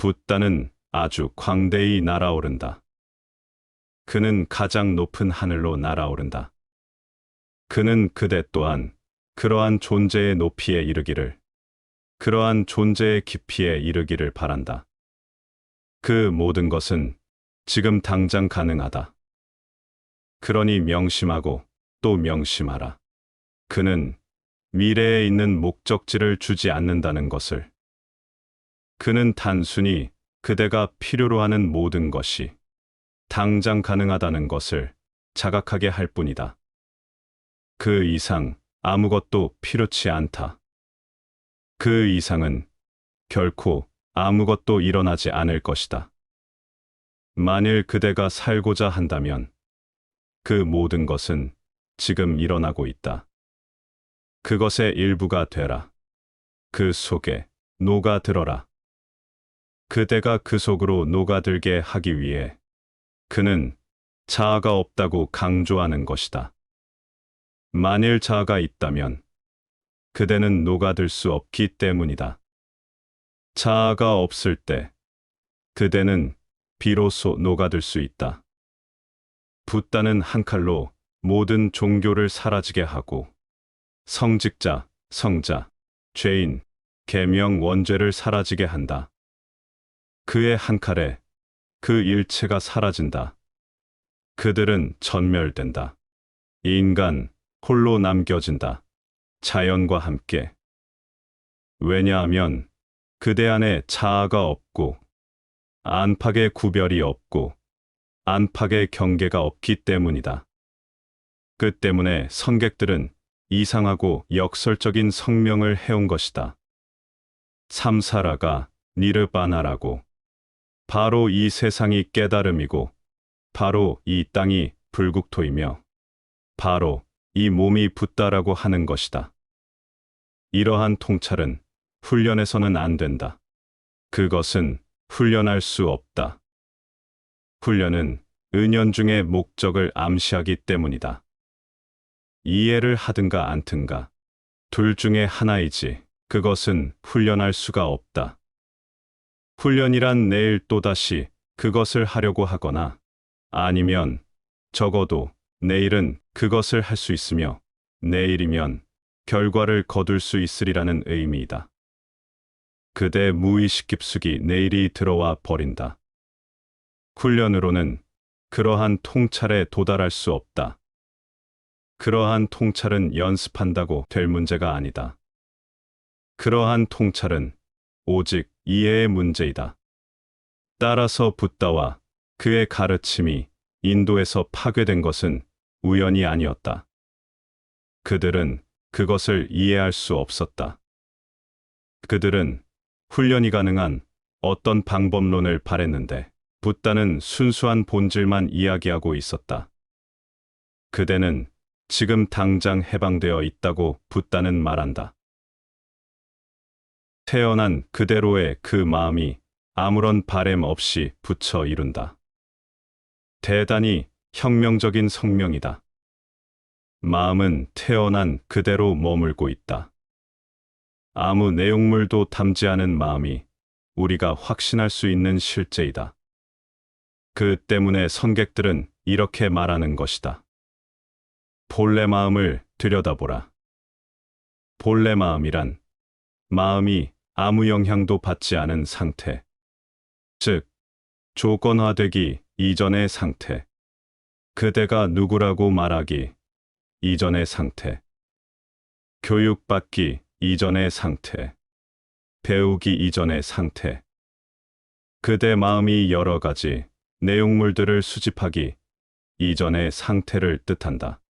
붓다는 아주 광대히 날아오른다. 그는 가장 높은 하늘로 날아오른다. 그는 그대 또한 그러한 존재의 높이에 이르기를, 그러한 존재의 깊이에 이르기를 바란다. 그 모든 것은 지금 당장 가능하다. 그러니 명심하고 또 명심하라. 그는 미래에 있는 목적지를 주지 않는다는 것을. 그는 단순히 그대가 필요로 하는 모든 것이 당장 가능하다는 것을 자각하게 할 뿐이다. 그 이상 아무것도 필요치 않다. 그 이상은 결코 아무것도 일어나지 않을 것이다. 만일 그대가 살고자 한다면 그 모든 것은 지금 일어나고 있다. 그것의 일부가 되라. 그 속에 녹아 들어라. 그대가 그 속으로 녹아들게 하기 위해 그는 자아가 없다고 강조하는 것이다. 만일 자아가 있다면 그대는 녹아들 수 없기 때문이다. 자아가 없을 때 그대는 비로소 녹아들 수 있다. 붓다는 한 칼로 모든 종교를 사라지게 하고 성직자, 성자, 죄인, 계명 원죄를 사라지게 한다. 그의 한 칼에 그 일체가 사라진다. 그들은 전멸된다. 인간 홀로 남겨진다. 자연과 함께. 왜냐하면 그대 안에 자아가 없고 안팎의 구별이 없고 안팎의 경계가 없기 때문이다. 그 때문에 선객들은 이상하고 역설적인 성명을 해온 것이다. 삼사라가 니르바나라고. 바로 이 세상이 깨달음이고, 바로 이 땅이 불국토이며, 바로 이 몸이 붓다라고 하는 것이다. 이러한 통찰은 훈련해서는 안 된다. 그것은 훈련할 수 없다. 훈련은 은연중의 목적을 암시하기 때문이다. 이해를 하든가 않든가 둘 중에 하나이지 그것은 훈련할 수가 없다. 훈련이란 내일 또다시 그것을 하려고 하거나 아니면 적어도 내일은 그것을 할 수 있으며 내일이면 결과를 거둘 수 있으리라는 의미이다. 그대 무의식 깊숙이 내일이 들어와 버린다. 훈련으로는 그러한 통찰에 도달할 수 없다. 그러한 통찰은 연습한다고 될 문제가 아니다. 그러한 통찰은 오직 이해의 문제이다. 따라서 붓다와 그의 가르침이 인도에서 파괴된 것은 우연이 아니었다. 그들은 그것을 이해할 수 없었다. 그들은 훈련이 가능한 어떤 방법론을 바랬는데 붓다는 순수한 본질만 이야기하고 있었다. 그대는 지금 당장 해방되어 있다고 붓다는 말한다. 태어난 그대로의 그 마음이 아무런 바램 없이 붙여 이룬다. 대단히 혁명적인 성명이다. 마음은 태어난 그대로 머물고 있다. 아무 내용물도 담지 않은 마음이 우리가 확신할 수 있는 실제이다. 그 때문에 선객들은 이렇게 말하는 것이다. 본래 마음을 들여다보라. 본래 마음이란 마음이 아무 영향도 받지 않은 상태. 즉, 조건화되기 이전의 상태. 그대가 누구라고 말하기 이전의 상태. 교육받기 이전의 상태. 배우기 이전의 상태. 그대 마음이 여러 가지 내용물들을 수집하기 이전의 상태를 뜻한다.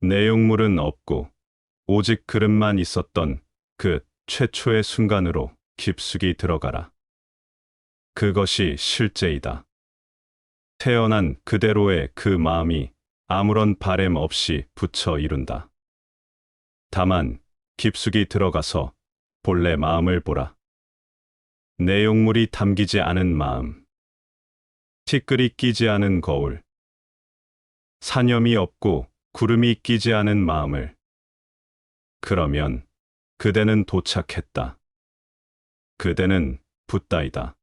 내용물은 없고 오직 그릇만 있었던 그 최초의 순간으로 깊숙이 들어가라. 그것이 실제이다. 태어난 그대로의 그 마음이 아무런 바램 없이 붙여 이룬다. 다만 깊숙이 들어가서 본래 마음을 보라. 내용물이 담기지 않은 마음. 티끌이 끼지 않은 거울. 사념이 없고 구름이 끼지 않은 마음을. 그러면 그대는 도착했다. 그대는 붓다이다.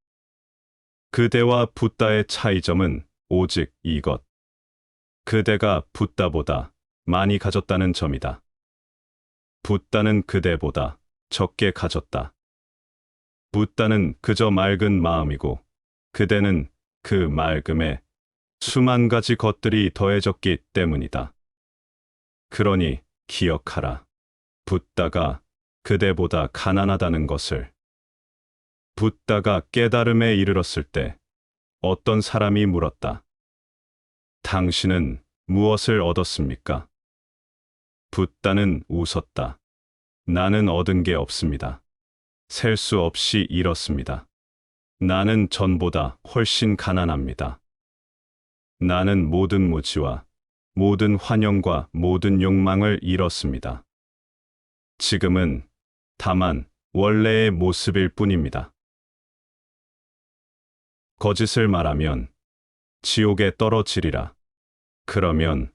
그대와 붓다의 차이점은 오직 이것. 그대가 붓다보다 많이 가졌다는 점이다. 붓다는 그대보다 적게 가졌다. 붓다는 그저 맑은 마음이고 그대는 그 맑음에 수만 가지 것들이 더해졌기 때문이다. 그러니 기억하라. 붓다가 그대보다 가난하다는 것을. 붓다가 깨달음에 이르렀을 때 어떤 사람이 물었다. 당신은 무엇을 얻었습니까? 붓다는 웃었다. 나는 얻은 게 없습니다. 셀 수 없이 잃었습니다. 나는 전보다 훨씬 가난합니다. 나는 모든 무지와 모든 환영과 모든 욕망을 잃었습니다. 지금은 다만 원래의 모습일 뿐입니다. 거짓을 말하면 지옥에 떨어지리라. 그러면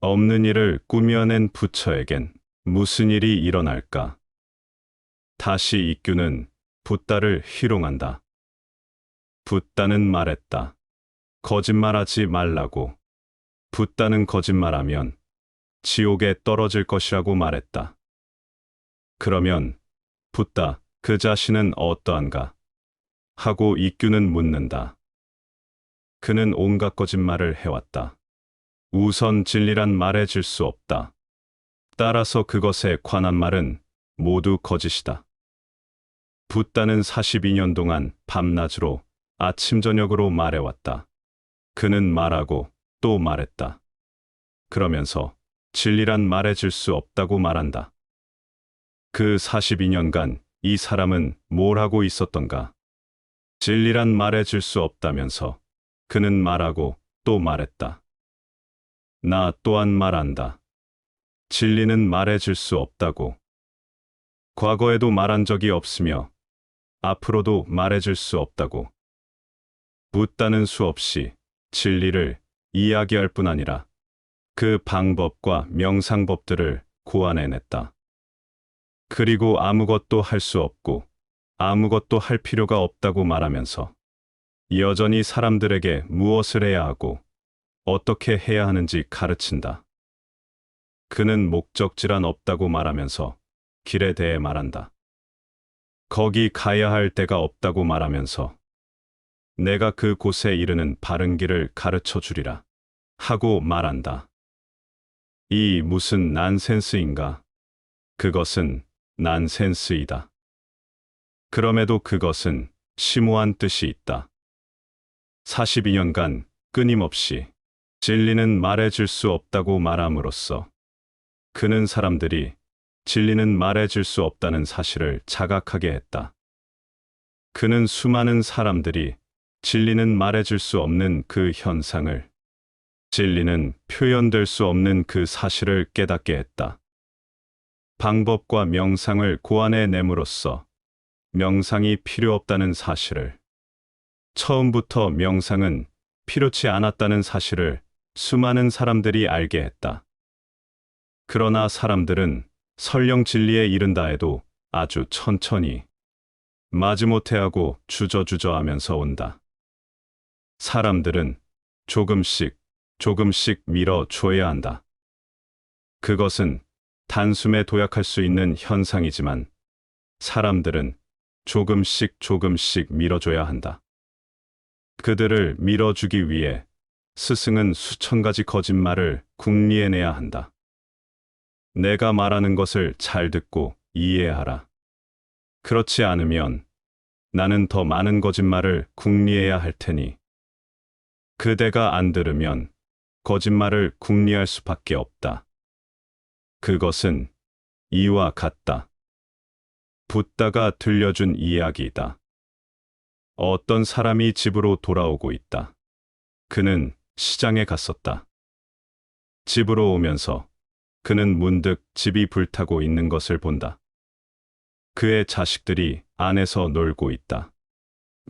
없는 일을 꾸며낸 부처에겐 무슨 일이 일어날까? 다시 이규는 붓다를 희롱한다. 붓다는 말했다. 거짓말하지 말라고. 붓다는 거짓말하면 지옥에 떨어질 것이라고 말했다. 그러면 붓다 그 자신은 어떠한가? 하고 이규는 묻는다. 그는 온갖 거짓말을 해왔다. 우선 진리란 말해질 수 없다. 따라서 그것에 관한 말은 모두 거짓이다. 붓다는 42년 동안 밤낮으로 아침 저녁으로 말해왔다. 그는 말하고 또 말했다. 그러면서 진리란 말해질 수 없다고 말한다. 그 42년간 이 사람은 뭘 하고 있었던가? 진리란 말해줄 수 없다면서 그는 말하고 또 말했다. 나 또한 말한다. 진리는 말해줄 수 없다고. 과거에도 말한 적이 없으며 앞으로도 말해줄 수 없다고. 묻다는 수 없이 진리를 이야기할 뿐 아니라 그 방법과 명상법들을 고안해냈다. 그리고 아무것도 할 수 없고 아무것도 할 필요가 없다고 말하면서 여전히 사람들에게 무엇을 해야 하고 어떻게 해야 하는지 가르친다. 그는 목적지란 없다고 말하면서 길에 대해 말한다. 거기 가야 할 데가 없다고 말하면서 내가 그 곳에 이르는 바른 길을 가르쳐 주리라 하고 말한다. 이 무슨 난센스인가? 그것은 난센스이다. 그럼에도 그것은 심오한 뜻이 있다. 42년간 끊임없이 진리는 말해줄 수 없다고 말함으로써 그는 사람들이 진리는 말해줄 수 없다는 사실을 자각하게 했다. 그는 수많은 사람들이 진리는 말해줄 수 없는 그 현상을, 진리는 표현될 수 없는 그 사실을 깨닫게 했다. 방법과 명상을 고안해 내므로써 명상이 필요 없다는 사실을, 처음부터 명상은 필요치 않았다는 사실을 수많은 사람들이 알게 했다. 그러나 사람들은 설령 진리에 이른다 해도 아주 천천히 마지못해 하고 주저주저 하면서 온다. 사람들은 조금씩 조금씩 밀어 줘야 한다. 그것은 단숨에 도약할 수 있는 현상이지만 사람들은 조금씩 조금씩 밀어줘야 한다. 그들을 밀어주기 위해 스승은 수천 가지 거짓말을 궁리해내야 한다. 내가 말하는 것을 잘 듣고 이해하라. 그렇지 않으면 나는 더 많은 거짓말을 궁리해야 할 테니 그대가 안 들으면 거짓말을 궁리할 수밖에 없다. 그것은 이와 같다. 붓다가 들려준 이야기이다. 어떤 사람이 집으로 돌아오고 있다. 그는 시장에 갔었다. 집으로 오면서 그는 문득 집이 불타고 있는 것을 본다. 그의 자식들이 안에서 놀고 있다.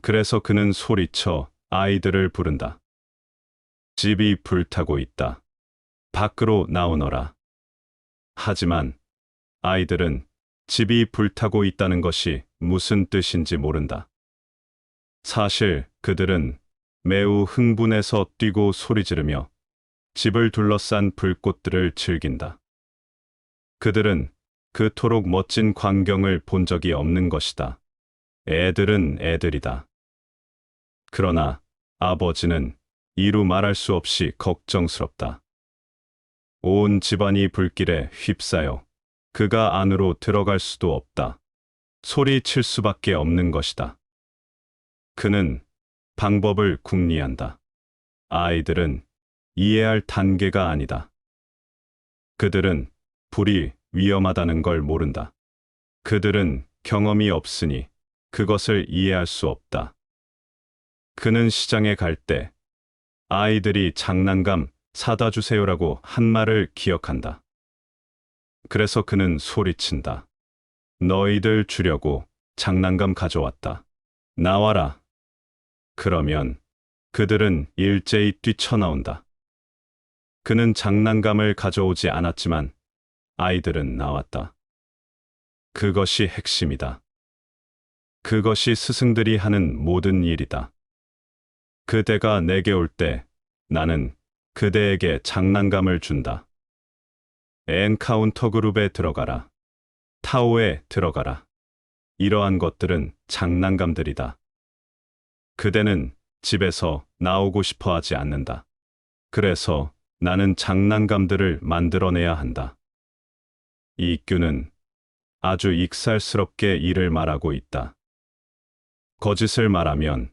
그래서 그는 소리쳐 아이들을 부른다. 집이 불타고 있다. 밖으로 나오너라. 하지만 아이들은 집이 불타고 있다는 것이 무슨 뜻인지 모른다. 사실 그들은 매우 흥분해서 뛰고 소리 지르며 집을 둘러싼 불꽃들을 즐긴다. 그들은 그토록 멋진 광경을 본 적이 없는 것이다. 애들은 애들이다. 그러나 아버지는 이루 말할 수 없이 걱정스럽다. 온 집안이 불길에 휩싸여 그가 안으로 들어갈 수도 없다. 소리칠 수밖에 없는 것이다. 그는 방법을 궁리한다. 아이들은 이해할 단계가 아니다. 그들은 불이 위험하다는 걸 모른다. 그들은 경험이 없으니 그것을 이해할 수 없다. 그는 시장에 갈 때 아이들이 장난감 사다 주세요라고 한 말을 기억한다. 그래서 그는 소리친다. 너희들 주려고 장난감 가져왔다. 나와라. 그러면 그들은 일제히 뛰쳐나온다. 그는 장난감을 가져오지 않았지만 아이들은 나왔다. 그것이 핵심이다. 그것이 스승들이 하는 모든 일이다. 그대가 내게 올 때 나는 그대에게 장난감을 준다. 엔카운터 그룹에 들어가라. 타오에 들어가라. 이러한 것들은 장난감들이다. 그대는 집에서 나오고 싶어 하지 않는다. 그래서 나는 장난감들을 만들어내야 한다. 이규는 아주 익살스럽게 이를 말하고 있다. 거짓을 말하면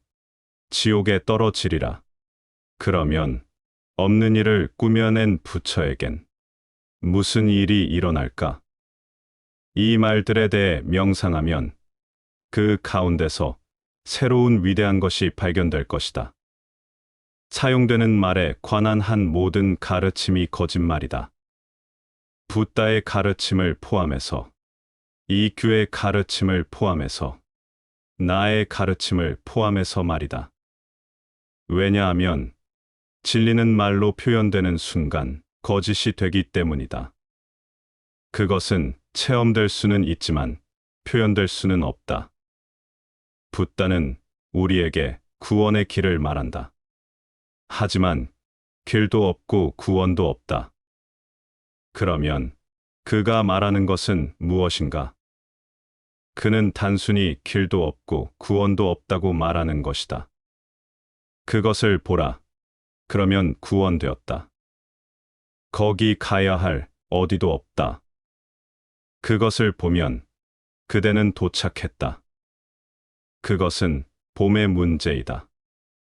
지옥에 떨어지리라. 그러면 없는 일을 꾸며낸 부처에겐 무슨 일이 일어날까? 이 말들에 대해 명상하면 그 가운데서 새로운 위대한 것이 발견될 것이다. 사용되는 말에 관한 한 모든 가르침이 거짓말이다. 붓다의 가르침을 포함해서 이규의 가르침을 포함해서 나의 가르침을 포함해서 말이다. 왜냐하면 진리는 말로 표현되는 순간 거짓이 되기 때문이다. 그것은 체험될 수는 있지만 표현될 수는 없다. 붓다는 우리에게 구원의 길을 말한다. 하지만 길도 없고 구원도 없다. 그러면 그가 말하는 것은 무엇인가? 그는 단순히 길도 없고 구원도 없다고 말하는 것이다. 그것을 보라. 그러면 구원되었다. 거기 가야 할 어디도 없다. 그것을 보면 그대는 도착했다. 그것은 봄의 문제이다.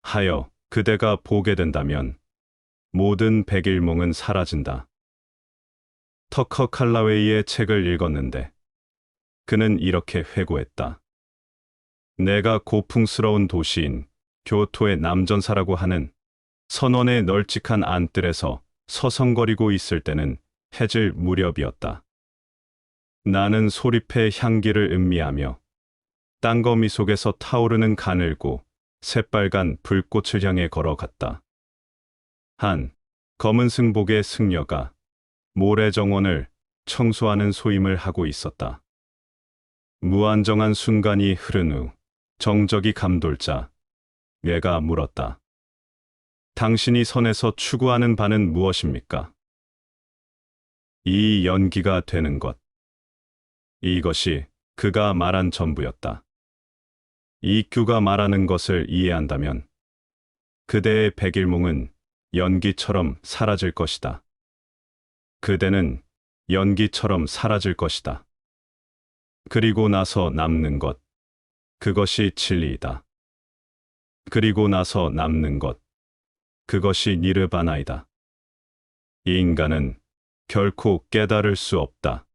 하여 그대가 보게 된다면 모든 백일몽은 사라진다. 터커 칼라웨이의 책을 읽었는데 그는 이렇게 회고했다. 내가 고풍스러운 도시인 교토의 남전사라고 하는 선원의 널찍한 안뜰에서 서성거리고 있을 때는 해질 무렵이었다. 나는 소립의 향기를 음미하며 땅거미 속에서 타오르는 가늘고 새빨간 불꽃을 향해 걸어갔다. 한 검은 승복의 승려가 모래 정원을 청소하는 소임을 하고 있었다. 무안정한 순간이 흐른 후 정적이 감돌자 얘가 물었다. 당신이 선에서 추구하는 바는 무엇입니까? 이 연기가 되는 것. 이것이 그가 말한 전부였다. 이규가 말하는 것을 이해한다면 그대의 백일몽은 연기처럼 사라질 것이다. 그대는 연기처럼 사라질 것이다. 그리고 나서 남는 것. 그것이 진리이다. 그리고 나서 남는 것. 그것이 니르바나이다. 이 인간은 결코 깨달을 수 없다.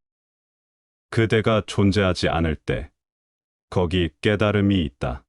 그대가 존재하지 않을 때, 거기 깨달음이 있다.